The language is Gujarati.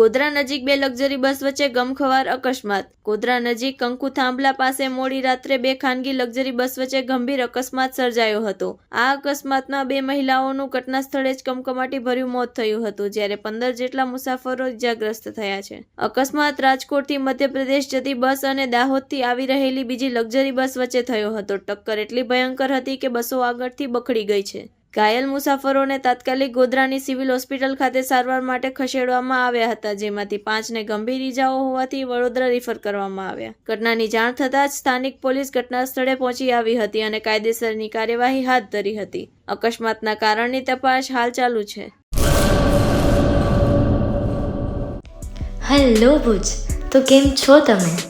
ગોધરા નજીક બે લક્ઝરી બસ વચ્ચે ગમખવાર અકસ્માત. ગોધરા નજીક કંકુ થાંભલા પાસે મોડી રાત્રે બે ખાનગી લક્ઝરી બસ વચ્ચે ગંભીર અકસ્માત સર્જાયો હતો. આ અકસ્માતમાં બે મહિલાઓનું ઘટના સ્થળે જ કમકમાટી ભર્યું મોત થયું હતું, જ્યારે પંદર જેટલા મુસાફરો ઇજાગ્રસ્ત થયા છે. અકસ્માત રાજકોટથી મધ્યપ્રદેશ જતી બસ અને દાહોદથી આવી રહેલી બીજી લક્ઝરી બસ વચ્ચે થયો હતો. ટક્કર એટલી ભયંકર હતી કે બસો આગળથી બખડી ગઈ છે. ઘાયલ મુસાફરોને તાત્કાલિક ગોધરાની સિવિલ હોસ્પિટલ ખાતે સારવાર માટે ખસેડવામાં આવ્યા હતા, જેમાંથી પાંચને ગંભીર ઈજાઓ હોવાથી વડોદરા રિફર કરવામાં આવ્યા. ઘટનાની જાણ થતાં જ સ્થાનિક પોલીસ ઘટના સ્થળે પહોંચી આવી હતી અને કાયદેસરની કાર્યવાહી હાથ ધરી હતી. અકસ્માતના કારણની તપાસ હાલ ચાલુ છે. હેલો ભુજ, તો કેમ છો તમે?